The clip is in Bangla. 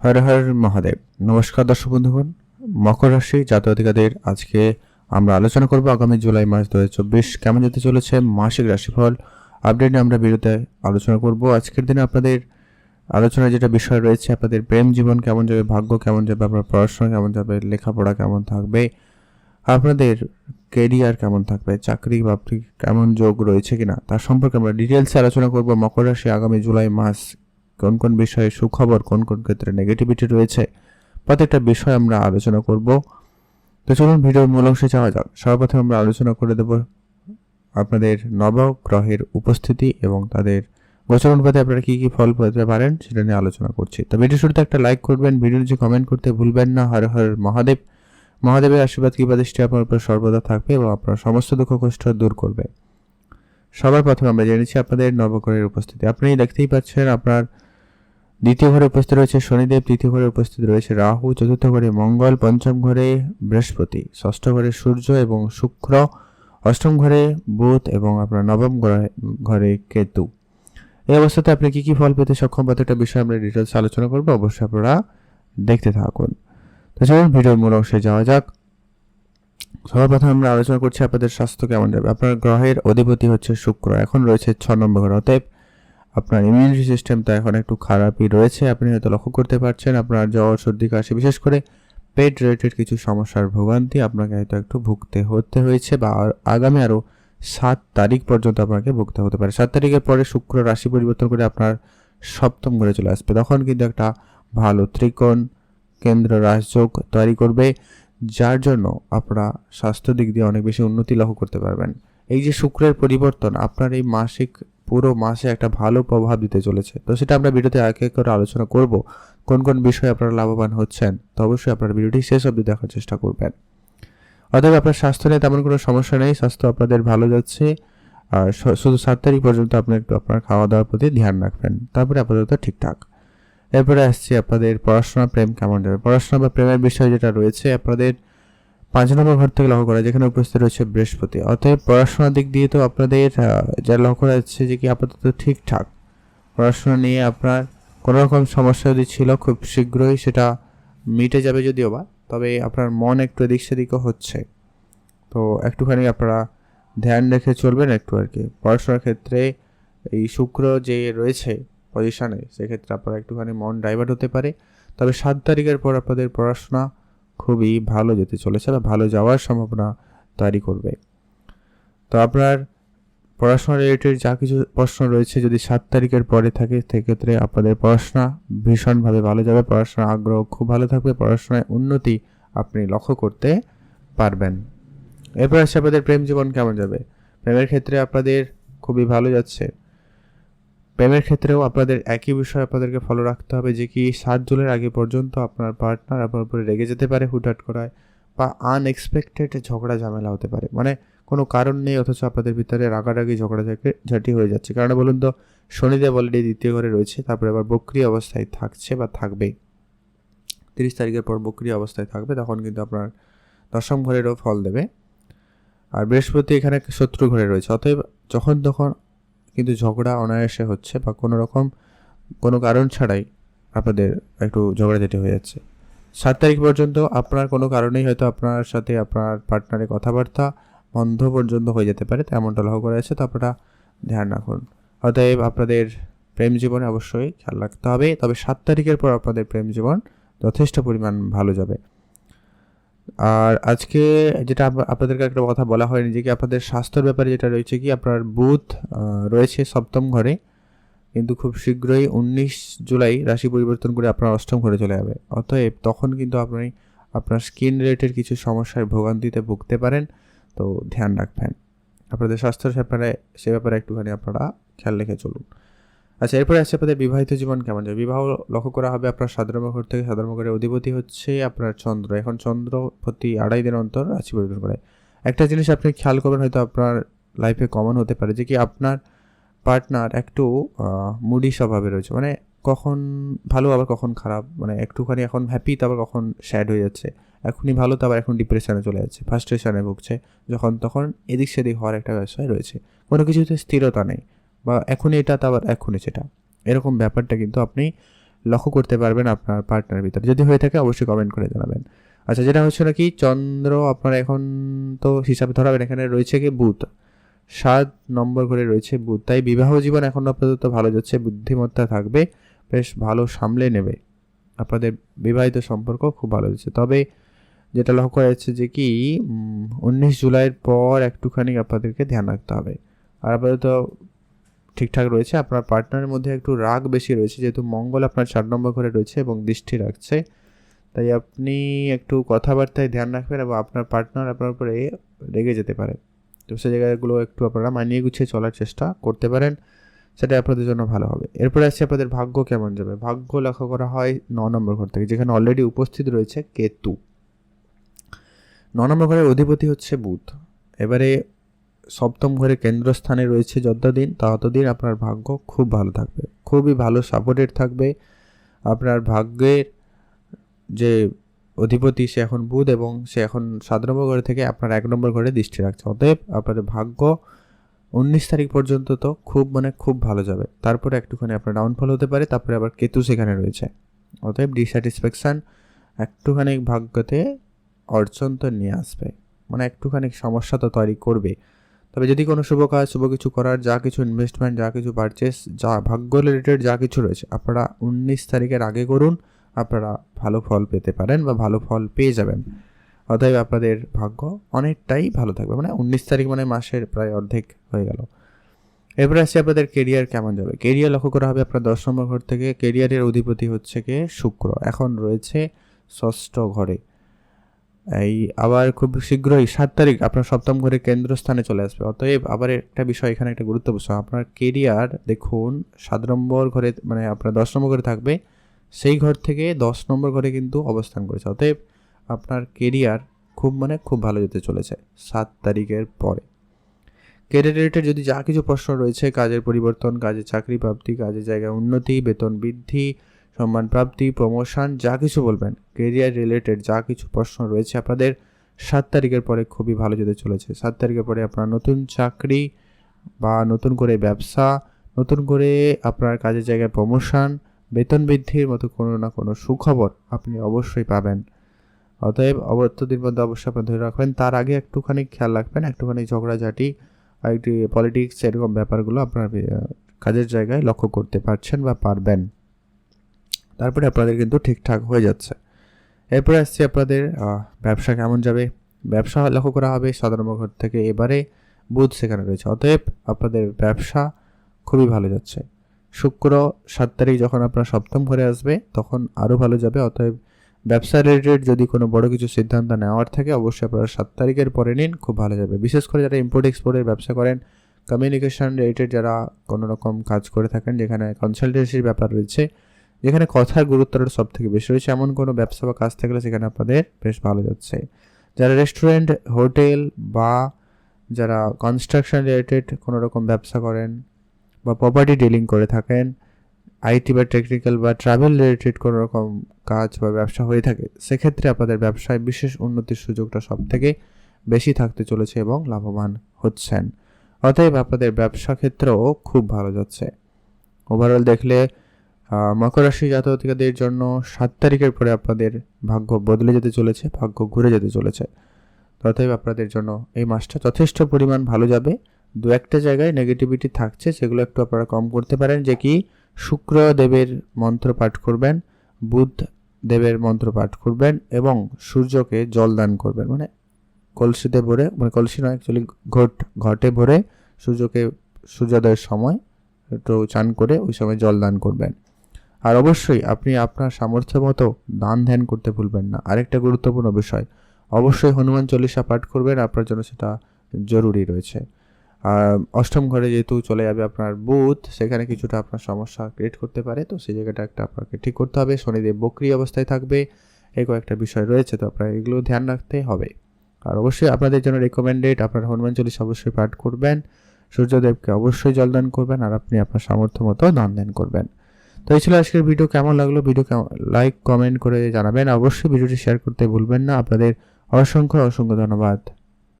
হর হর মহাদেব। নমস্কার দর্শক বন্ধুগণ, মকর রাশি জাতীয়তিকাদের আজকে আমরা আলোচনা করব আগামী জুলাই মাস দু হাজার চব্বিশ কেমন যেতে চলেছে, মাসিক রাশিফল আপডেট আমরা বিরতে আলোচনা করব। আজকের দিনে আপনাদের আলোচনায় যেটা বিষয় রয়েছে, আপনাদের প্রেম জীবন কেমন যাবে, ভাগ্য কেমন যাবে, আপনার পড়াশোনা কেমন যাবে, লেখাপড়া কেমন থাকবে, আপনাদের কেরিয়ার কেমন থাকবে, চাকরি বাকরি কেমন যোগ রয়েছে কিনা, তার সম্পর্কে আমরা ডিটেলসে আলোচনা করব। মকর রাশি আগামী জুলাই মাস কোন কোন বিষয়ে সুখবর, কোন কোন ক্ষেত্রে নেগেটিভিটি রয়েছে, প্রত্যেকটা বিষয় আমরা আলোচনা করব। তো চলুন, ভিডিওর মূল অংশে যাওয়া যাক। সর্বপ্রথম আমরা আলোচনা করে দেব আপনাদের নবগ্রহের উপস্থিতি এবং তাদের গোচর অনুপাতে আপনারা কী কী ফল পেতে পারেন সেটা নিয়ে আলোচনা করছি। তো ভিডিও শুরুতে একটা লাইক করবেন ভিডিও যে কমেন্ট করতে ভুলবেন না। হর হর মহাদেব। মহাদেবের আশীর্বাদ, কৃপা, দৃষ্টি আপনার উপর সর্বদা থাকবে এবং আপনার সমস্ত দুঃখ, কষ্ট দূর করবে। সবার প্রথমে আমরা জেনেছি আপনাদের নবগ্রহের উপস্থিতি। আপনি দেখতেই পাচ্ছেন আপনার দ্বিতীয় ঘরে উপস্থিত রয়েছে শনিদেব, তৃতীয় ঘরে উপস্থিত রয়েছে রাহু, চতুর্থ ঘরে মঙ্গল, পঞ্চম ঘরে বৃহস্পতি, ষষ্ঠ ঘরে সূর্য এবং শুক্র, অষ্টম ঘরে বুধ এবং আপনার নবম ঘরে কেতু। এই অবস্থাতে আপনি কি কি ফল পেতে সক্ষম প্রত্যেকটা বিষয়ে আমরা ডিটেলস আলোচনা করব, অবশ্যই আপনারা দেখতে থাকুন। তো চলুন, ভিডিওর মূল অংশে যাওয়া যাক। সবার প্রথমে আমরা আলোচনা করছি আপনাদের স্বাস্থ্য কেমন যাবে। আপনার গ্রহের অধিপতি হচ্ছে শুক্র, এখন রয়েছে ছ নম্বর ঘর অতএব আপনার ইমিউনিটি সিস্টেমটা এখন একটু খারাপই রয়েছে, আপনি হয়তো লক্ষ্য করতে পারছেন আপনার জ্বর, সর্দি, কাশি, বিশেষ করে পেট রিলেটেড কিছু সমস্যার ভোগান্তি আপনাকে হয়তো একটু ভুগতে হতে হয়েছে বা আগামী আরও সাত তারিখ পর্যন্ত আপনাকে ভুগতে হতে পারে। সাত তারিখের পরে শুক্র রাশি পরিবর্তন করে আপনার সপ্তম ঘরে চলে আসবে। তখন কিন্তু একটা ভালো ত্রিকোণ কেন্দ্র রাজযোগ তৈরি করবে, যার জন্য আপনারা স্বাস্থ্য দিক দিয়ে অনেক বেশি উন্নতি লক্ষ্য করতে পারবেন। এই যে শুক্রের পরিবর্তন, আপনার এই মাসিক পুরো মাসে একটা ভালো প্রভাব দিতে চলেছে। তো সেটা আমরা ভিডিওতে এক এক করে আলোচনা করব, কোন কোন বিষয়ে আপনারা লাভবান হচ্ছেন। তো অবশ্যই আপনার ভিডিওটি শেষ অবধি দেখার চেষ্টা করবেন। অতএব আপনার স্বাস্থ্য নিয়ে তেমন কোনো সমস্যা নেই, স্বাস্থ্য আপনাদের ভালো যাচ্ছে। আর শুধু সাত তারিখ পর্যন্ত আপনি একটু আপনার খাওয়া দাওয়ার প্রতি ধ্যান রাখবেন। তারপরে আপাতত ঠিকঠাক। এরপরে আসছি আপনাদের পড়াশোনা প্রেম কেমন যাবে? পড়াশোনা বা প্রেমের বিষয় যেটা রয়েছে, আপনাদের পাঁচ নম্বর ঘর থেকে লক্ষ্য করা যেখানে উপস্থিত রয়েছে বৃহস্পতি। অতএব পড়াশোনার দিক দিয়ে তো আপনাদের যা লক্ষ্য করা যাচ্ছে যে কি আপাতত ঠিকঠাক। পড়াশোনা নিয়ে আপনার কোনো রকম সমস্যা যদি ছিল, খুব শীঘ্রই সেটা মিটে যাবে যদিও বা, তবে আপনার মন একটু এদিক সেদিকও হচ্ছে। তো একটুখানি আপনারা ধ্যান রেখে চলবেন একটু আর কি। পড়াশোনার ক্ষেত্রে এই শুক্র যে রয়েছে পজিশানে সেক্ষেত্রে আপনারা একটুখানি মন ডাইভার্ট হতে পারে। তবে সাত তারিখের পর আপনাদের পড়াশোনা খুবই ভালো যেতে চলেছে বা ভালো যাওয়ার সম্ভাবনা তৈরি করবে। তো আপনার পড়াশোনা রিলেটেড যা কিছু প্রশ্ন রয়েছে, যদি সাত তারিখের পরে থাকে, সেক্ষেত্রে আপনাদের পড়াশোনা ভীষণভাবে ভালো যাবে পড়াশোনার আগ্রহ খুব ভালো থাকবে, পড়াশোনায় উন্নতি আপনি লক্ষ্য করতে পারবেন। এরপর আসছে আপনাদের প্রেম জীবন কেমন যাবে? প্রেমের ক্ষেত্রে আপনাদের খুবই ভালো যাচ্ছে। প্রেমের ক্ষেত্রেও আপনাদের একই বিষয় আপনাদেরকে ফলো রাখতে হবে, যে কি সাত জুনের আগে পর্যন্ত আপনার পার্টনার আপনার উপরে রেগে যেতে পারে হুটহাট করায় বা আনএক্সপেক্টেড ঝগড়া ঝামেলা হতে পারে। মানে কোনো কারণ নেই, অথচ আপনাদের ভিতরে রাগারাগি ঝগড়া ঝাঁটি হয়ে যাচ্ছে। কারণ বলুন তো, শনিদেব অলরেডি দ্বিতীয় ঘরে রয়েছে, তারপরে আবার বক্রিয় অবস্থায় থাকছে বা থাকবে তিরিশ তারিখের পর বক্রিয় অবস্থায় থাকবে, তখন কিন্তু আপনার দশম ঘরেরও ফল দেবে। আর বৃহস্পতি এখানে শত্রু ঘরে রয়েছে, অতএব যখন তখন কিন্তু ঝগড়া অনায়াসে হচ্ছে বা কোনো রকম কোনো কারণ ছাড়াই আপনাদের একটু ঝগড়াঝাটি হয়ে যাচ্ছে। সাত তারিখ পর্যন্ত আপনার কোনো কারণেই হয়তো আপনার সাথে আপনার পার্টনারের কথাবার্তা বন্ধ পর্যন্ত হয়ে যেতে পারে, তেমনটা লক্ষ্য করা যাচ্ছে। তো আপনারা ধ্যান রাখুন। অতএব আপনাদের প্রেম জীবনে অবশ্যই খেয়াল রাখতে হবে। তবে সাত তারিখের পর আপনাদের প্রেম জীবন যথেষ্ট পরিমাণ ভালো যাবে। আর আজকে যেটা আপ- আপনাদেরকে একটা কথা বলা হয়নি যে কি আপনাদের স্বাস্থ্যের ব্যাপারে যেটা রয়েছে কি আপনার আহ, রয়েছে সপ্তম ঘরে কিন্তু খুব শীঘ্রই উনিশ জুলাই রাশি পরিবর্তন করে আপনার অষ্টম ঘরে চলে যাবে। অতএব তখন কিন্তু আপনি আপনার স্কিন রিলেটেড কিছু সমস্যার ভোগান্তিতে ভুগতে পারেন তো ধ্যান রাখবেন। আপনাদের স্বাস্থ্যের ব্যাপারে সে ব্যাপারে একটুখানি আপনারা খেয়াল রেখে চলুন। আচ্ছা এরপরে আছে আপনাদের বিবাহিত জীবন কেমন যাবে বিবাহ লক্ষ্য করা হবে আপনার সাধারণ ঘর থেকে। সাধারণ ঘরের অধিপতি হচ্ছে আপনার চন্দ্র। এখন চন্দ্র প্রতি আড়াই দিন অন্তর রাশি পরিবর্তন করে। একটা জিনিস আপনি খেয়াল করবেন, হয়তো আপনার লাইফে কমন হতে পারে যে কি আপনার পার্টনার একটু মুডি স্বভাবে রয়েছে। মানে কখন ভালো, আবার কখন খারাপ। মানে একটুখানি এখন হ্যাপি তো আবার কখন স্যাড হয়ে যাচ্ছে। এখনই ভালো তো আবার এখন ডিপ্রেশনে চলে যাচ্ছে। ফার্স্ট্রেশনে ভুগছে। যখন তখন এদিক সেদিক হওয়ার একটা বিষয় রয়েছে। কোনো কিছুতে স্থিরতা নেই। বা এখনই এটা তো আবার এখনই সেটা। এরকম ব্যাপারটা কিন্তু আপনি লক্ষ্য করতে পারবেন আপনার পার্টনার ভিতরে। যদি হয়ে থাকে অবশ্যই কমেন্ট করে জানাবেন। আচ্ছা যেটা হচ্ছে নাকি চন্দ্র আপনার এখন তো হিসাবে ধরাবেন এখানে রয়েছে কি বুধ। সাত নম্বর করে রয়েছে বুধ। তাই বিবাহ জীবন এখন আপাতত ভালো যাচ্ছে, বুদ্ধিমত্তা থাকবে, বেশ ভালো সামলে নেবে। আপনাদের বিবাহিত সম্পর্ক খুব ভালো যাচ্ছে। তবে যেটা লক্ষ্য করা যাচ্ছে যে কি উনিশ জুলাইয়ের পর একটুখানি আপনাদেরকে ধ্যান রাখতে হবে। আর আপাতত ঠিকঠাক রয়েছে, আপনার পার্টনারের মধ্যে একটু রাগ বেশি রয়েছে, যেহেতু মঙ্গল আপনার চার নম্বর ঘরে রয়েছে এবং দৃষ্টি রাখছে। তাই আপনি একটু কথাবার্তায় ধ্যান রাখবেন এবং আপনার পার্টনার আপনার উপরে রেগে যেতে পারে। তো সেই জায়গাগুলো একটু আপনারা মানিয়ে গুছিয়ে চলার চেষ্টা করতে পারেন, সেটা আপনাদের জন্য ভালো হবে। এরপরে আসছে আপনাদের ভাগ্য কেমন যাবে? ভাগ্য লক্ষ্য করা হয় ন নম্বর ঘর থেকে, যেখানে অলরেডি উপস্থিত রয়েছে কেতু। ন নম্বর ঘরের অধিপতি হচ্ছে বুধ। এবারে সপ্তম ঘরে কেন্দ্রস্থানে রয়েছে যতদিন, ততদিন আপনার ভাগ্য খুব ভালো থাকবে। খুবই ভালো সাপোর্টেড থাকবে। আপনার ভাগ্যের যে অধিপতি, সে এখন বুধ এবং সে এখন সাত নম্বর ঘরে থেকে আপনার এক নম্বর ঘরে দৃষ্টি রাখছে। অতএব আপনাদের ভাগ্য উনিশ তারিখ পর্যন্ত তো খুব মানে খুব ভালো যাবে। তারপরে একটুখানি আপনার ডাউনফল হতে পারে, তারপরে আবার কেতু সেখানে রয়েছে। অতএব ডিস্যাটিসফ্যাকশান একটুখানি ভাগ্যতে অর্জন তো নিয়ে আসবে। মানে একটুখানি সমস্যা তো তৈরি করবে। তবে যদি কোনো শুভ কাজ, শুভ কিছু করার, যা কিছু ইনভেস্টমেন্ট যা কিছু পারচেস যা ভাগ্য রিলেটেড যা কিছু রয়েছে, আপনারা উনিশ তারিখের আগে করুন। আপনারা ভালো ফল পেতে পারেন বা ভালো ফল পেয়ে যাবেন। অতএব আপনাদের ভাগ্য অনেকটাই ভালো থাকবে। মানে উনিশ তারিখ মানে মাসের প্রায় অর্ধেক হয়ে গেল। এরপরে আসছে আপনাদের কেরিয়ার কেমন যাবে? কেরিয়ার লক্ষ্য করা হবে আপনার দশ নম্বর ঘর থেকে। কেরিয়ারের অধিপতি হচ্ছে কে? শুক্র। এখন রয়েছে ষষ্ঠ ঘরে। এই আবার খুব শীঘ্রই সাত তারিখ আপনার সপ্তম ঘরে কেন্দ্রস্থানে চলে আসবে। অতএব আবার একটা বিষয় এখানে একটা গুরুত্বপূর্ণ। আপনার কেরিয়ার দেখুন, সাত নম্বর ঘরে মানে আপনার দশ নম্বর ঘরে থাকবে। সেই ঘর থেকে দশ নম্বর ঘরে কিন্তু অবস্থান করেছে। অতএব আপনার কেরিয়ার খুব মানে খুব ভালো যেতে চলেছে সাত তারিখের পরে। কেরিয়ার রিলেটেড যদি যা কিছু প্রশ্ন রয়েছে, কাজের পরিবর্তন কাজে চাকরি প্রাপ্তি, কাজের জায়গায় উন্নতি, বেতন বৃদ্ধি সম্মান প্রাপ্তি প্রমোশন যা কিছু বলবেন কেরিয়ার রিলেটেড যা কিছু প্রশ্ন রয়েছে আপনাদের, সাত তারিখের পরে খুবই ভালো যেতে চলেছে। সাত তারিখের পরে আপনার নতুন চাকরি বা নতুন করে ব্যবসা, নতুন করে আপনার কাজের জায়গায় প্রমোশন বেতন বৃদ্ধির মতো কোনো না কোনো সুখবর আপনি অবশ্যই পাবেন। অতএব অবর্তদিন মধ্যে অবশ্যই আপনি ধরে রাখবেন, তার আগে একটুখানি খেয়াল রাখবেন, একটুখানি ঝগড়াঝাটি একটি পলিটিক্স এরকম ব্যাপারগুলো আপনার কাজের জায়গায় লক্ষ্য করতে পারছেন বা পারবেন। তারপরে আপনাদের কিন্তু ঠিকঠাক হয়ে যাচ্ছে। এরপরে আসছে আপনাদের ব্যবসা কেমন যাবে? ব্যবসা লক্ষ্য করা হবে সাধারণ ঘর থেকে এবারে বুধ সেখানে রয়েছে। অতএব আপনাদের ব্যবসা খুবই ভালো যাচ্ছে। শুক্র সাত তারিখ যখন আপনার সপ্তম ঘরে আসবে, তখন আরও ভালো যাবে। অতএব ব্যবসা রিলেটেড যদি কোনো বড় কিছু সিদ্ধান্ত নেওয়ার থাকে, অবশ্যই আপনারা সাত তারিখের পরে নিন, খুব ভালো যাবে। বিশেষ করে যারা ইম্পোর্ট এক্সপোর্টের ব্যবসা করেন কমিউনিকেশন রিলেটেড যারা কোনো রকম কাজ করে থাকেন, যেখানে কনসালটেন্সির ব্যাপার রয়েছে যেখানে কথার গুরুত্বটা সব থেকে বেশি রয়েছে, এমন কোনো ব্যবসা বা কাজ থাকলে সেখানে আপনাদের বেশ ভালো যাচ্ছে। যারা রেস্টুরেন্ট হোটেল বা যারা কনস্ট্রাকশন রিলেটেড কোনো রকম ব্যবসা করেন বা প্রপার্টি ডিলিং করে থাকেন আইটি বা টেকনিক্যাল বা ট্রাভেল রিলেটেড কোনো রকম কাজ বা ব্যবসা হয়ে থাকে, সেক্ষেত্রে আপনাদের ব্যবসায় বিশেষ উন্নতির সুযোগটা সব থেকে বেশি থাকতে চলেছে এবং লাভবান হচ্ছেন। অতএব আপনাদের ব্যবসা ক্ষেত্রেও খুব ভালো যাচ্ছে। ওভারঅল দেখলে মকর রাশি জাতকদের জন্য সাত তারিখের পরে আপনাদের ভাগ্য বদলে যেতে চলেছে, ভাগ্য ঘুরে যেতে চলেছে। অতএব আপনাদের জন্য এই মাসটা যথেষ্ট পরিমাণ ভালো যাবে। দু একটা জায়গায় নেগেটিভিটি থাকছে, সেগুলো একটু আপনারা কম করতে পারেন। যে কি, শুক্র দেবের মন্ত্র পাঠ করবেন, বুধ দেবের মন্ত্র পাঠ করবেন এবং সূর্যকে জল দান করবেন। মানে কলসিতে ভরে মানে কলসি নয় অ্যাকচুয়ালি ঘট, ঘটে ভরে সূর্যকে, সূর্যোদয়ের সময় একটু চান করে ওই সময় জল দান করবেন। আর অবশ্যই আপনি আপনার সামর্থ্য মতো দান ধ্যান করতে ভুলবেন না। আরেকটা গুরুত্বপূর্ণ বিষয়, অবশ্যই হনুমান চল্লিশা পাঠ করবেন, আপনার জন্য সেটা জরুরি রয়েছে। আর অষ্টম ঘরে যেহেতু চলে যাবে আপনার বুথ সেখানে কিছুটা আপনার সমস্যা ক্রিয়েট করতে পারে, তো সেই জায়গাটা একটা আপনাকে ঠিক করতে হবে। শনিদেব বক্রি অবস্থায় থাকবে, এই কয়েকটা বিষয় রয়েছে, তো আপনার এগুলো ধ্যান রাখতে হবে। আর অবশ্যই আপনাদের জন্য রেকমেন্ডেড আপনার হনুমান চল্লিশ অবশ্যই পাঠ করবেন, সূর্যদেবকে অবশ্যই জলদান করবেন, আর আপনি আপনার সামর্থ্য মতো দান ধ্যান করবেন। তো এই ছিল আজকের ভিডিও কেমন লাগল ভিডিও লাইক কমেন্ট করে জানাবেন। অবশ্যই ভিডিওটি শেয়ার করতে ভুলবেন না। আপনাদের অসংখ্য অসংখ্য ধন্যবাদ।